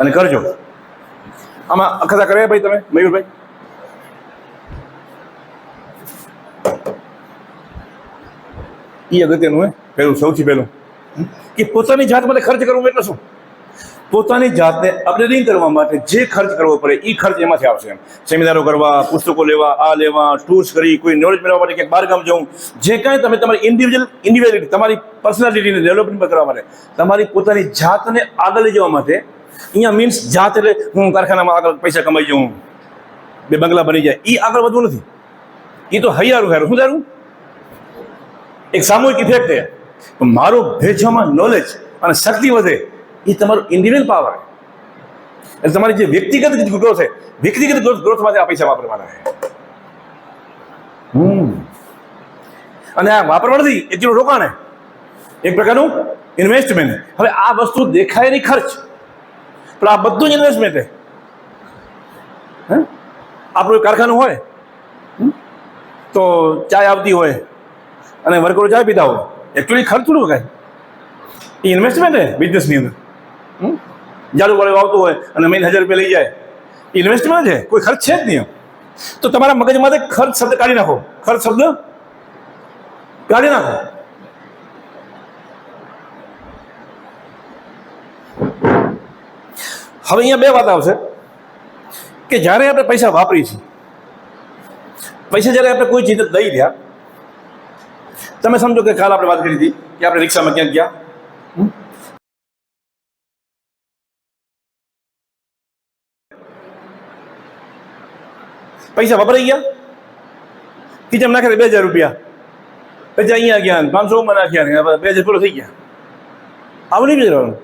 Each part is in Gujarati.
અને કરજો. આમાં અખતા કરે ભાઈ તમે, મયુરભાઈ? એ અગત્યનું હે, પહેલું, સૌથી પહેલું? કે પોતાની જાત માટે ખર્ચ કરવું એટલે શું? પોતાની જાતને અપગ્રેડિંગ કરવા માટે જે ખર્ચ કરવો પડે એ ખર્ચ એમાંથી આવશે એમ. સેમિનારો કરવા, પુસ્તકો લેવા, આ લેવા ટૂર્સ કરી, કોઈ નોલેજ મેળવવા માટે ક્યાંક બહાર ગામ જવું. જે કાંઈ તમે તમારી ઇન્ડિવિજ્યુઅલ ઇન્ડિવિજ્યુઅલિટી તમારી પર્સનાલિટીને ડેવલપમેન્ટ કરવા માટે તમારી પોતાની જાતને આગળ લઈ જવા માટે અહીંયા મીન્સ જાત એટલે હું કારખાનામાં આગળ પૈસા કમાઈ જાઉં, બે બંગલા બની જાય એ આગળ વધવું નથી. એ તો હૈયારું હેરું શું તારું એક સામૂહિક ઇફેક્ટ છે. મારો ભેજવામાં નોલેજ અને શક્તિ વધે એ તમારું ઇન્ડિવિજ્યુઅલ પાવર એટલે તમારી જે વ્યક્તિગત ગ્રોથ છે, વ્યક્તિગત ગ્રોથ ગ્રોથ માટે આ પૈસા વાપરવાના છે. અને આ વાપરવા નથી એટલું રોકાણ એક પ્રકારનું ઇન્વેસ્ટમેન્ટ હવે આ વસ્તુ દેખાય નહીં ખર્ચ. પણ આ બધું જ ઇન્વેસ્ટમેન્ટ છે. આપણું કારખાનું હોય? તો ચાય આવતી હોય, અને વર્કરો ચાય પીતા હોય એકચ્યુઅલી ખર્ચ થોડું કાંઈ એ ઇન્વેસ્ટમેન્ટ છે બિઝનેસની અંદર. ઝાડુ વાળું આવતું હોય અને મહિને હજાર રૂપિયા લઈ જાય. ઇન્વેસ્ટમેન્ટ છે? કોઈ ખર્ચ છે જ નહીં તો તમારા મગજમાંથી ખર્ચ શબ્દ કાઢી નાખો. ખર્ચ શબ્દ? કાઢી નાખો. હવે અહીંયા બે વાત આવશે. કે જ્યારે આપણે પૈસા વાપરીએ છીએ, પૈસા જ્યારે આપણે કોઈ ચીજ દઈ રહ્યા, તમે સમજો કે કાલ આપણે વાત કરી હતી કે આપણે રિક્ષામાં ક્યાંક ગયા. પૈસા વપરાઈ ગયા? કિચન નાખે બે હજાર રૂપિયા. પછી અહીંયા ગયા પાંચસોમાં નાખ્યા બે હજાર પૂરો થઈ ગયા. આવું નહીં વિચારવાનું.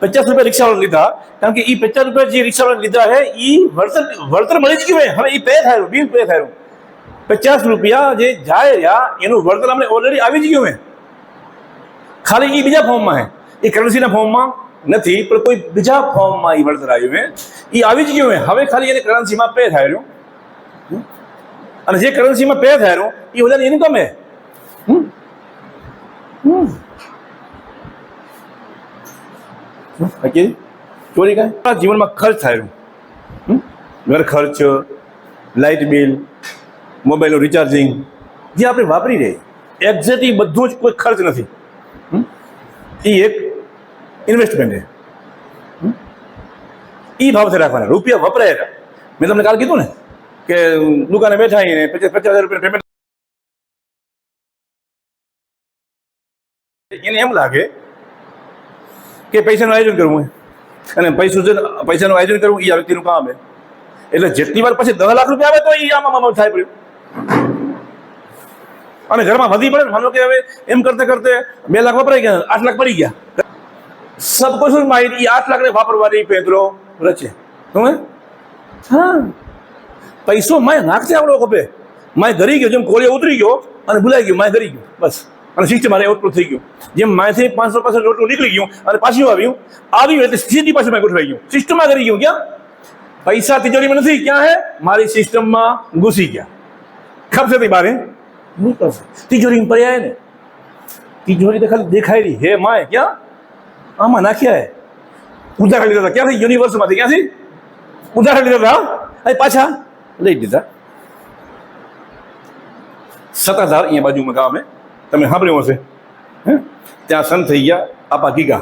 પચાસ રૂપિયા રિક્ષાવાળા લીધા, કારણ કે એ પચાસ રૂપિયા જે રિક્ષાવાળા લીધા છે એ વળતર વળતર મળી જ ગયું. હવે એ પે થાય બિલ પે થયું પચાસ રૂપિયા જે જાય રહ્યા, એનું વળતર અમને ઓલરેડી આવી જ ગયું હે ખાલી એ બીજા ફોર્મમાં હે એ કરન્સીના ફોર્મમાં નથી, પણ કોઈ બીજા ફોર્મમાં એ વળતર આવ્યું મેં એ આવી જ ગયું હવે ખાલી એને કરન્સીમાં પે થાય રહ્યું? અને જે કરન્સીમાં પે થાય રહ્યું એ બધાની ઇન્કમ હે. બાકી ચોરી કાંઈ? જીવનમાં ખર્ચ થયેલું? ઘર ખર્ચ, લાઇટ બિલ, મોબાઈલનું રિચાર્જિંગ જે આપણે વાપરી રહી એક્ઝેક્ટ એ બધું જ કોઈ ખર્ચ નથી? એ એક ઇન્વેસ્ટમેન્ટ છે? એ ભાવથી રાખવાના, રૂપિયા વપરાય મેં તમને કાલ કીધું ને કે દુકાને બેઠા આવીને પચાસ પચાસ હજાર રૂપિયા પેમેન્ટ એને એમ લાગે કે પૈસાનું આયોજન કરવું અને પૈસું પૈસાનું આયોજન કરવું એ આ વ્યક્તિનું કામ છે. એટલે જેટલી વાર પછી દસ લાખ રૂપિયા આવે તો એ આમાં થાય પડ્યું. અને ઘરમાં વધી પડે ને, માનો કે હવે એમ કરતે કરતે બે લાખ વપરાઈ ગયા, આઠ લાખ પડી ગયા. સબ કશું માહિત આઠ લાખને વાપરવાની પેદરો રચે. તમે હા. પૈસો માય નાખશે આવડો ખપે. માય ઘરી ગયો, જેમ કોળીએ ઉતરી ગયો અને ભૂલાઈ ગયો, માય ઘરી ગયો, બસ. અને સિસ્ટમ મારે આઉટપુટ થઈ ગયું. જેમ માયથી પાંચસો પાસે નોટું નીકળી ગયું અને પાછું આવ્યું આવ્યું એટલે સીધી પાછું મેં ગોઠવાઈ ગયું. સિસ્ટમમાં કરી ગયું ક્યાં? પૈસા તિજોરીમાં નથી, ક્યાં હે? મારી સિસ્ટમમાં ઘૂસી ગયા. ખબર છે બારે? નીકળશે તિજોરી પર્યાય ને? તિજોરી તો ખાલી દેખાય રહી. હે માય, ક્યાં? આમાં નાખ્યા હે. ઉધાર લીધા હતા. ક્યાંથી? યુનિવર્સમાંથી. ક્યાંથી? ઉધાર લીધા હતા પાછા. લઈ લીધા. સતાધાર અહીંયા બાજુમાં ગામે. તમે સાંભળ્યું હશે, હે? ત્યાં સન થઈ ગયા, આપા ગીગા.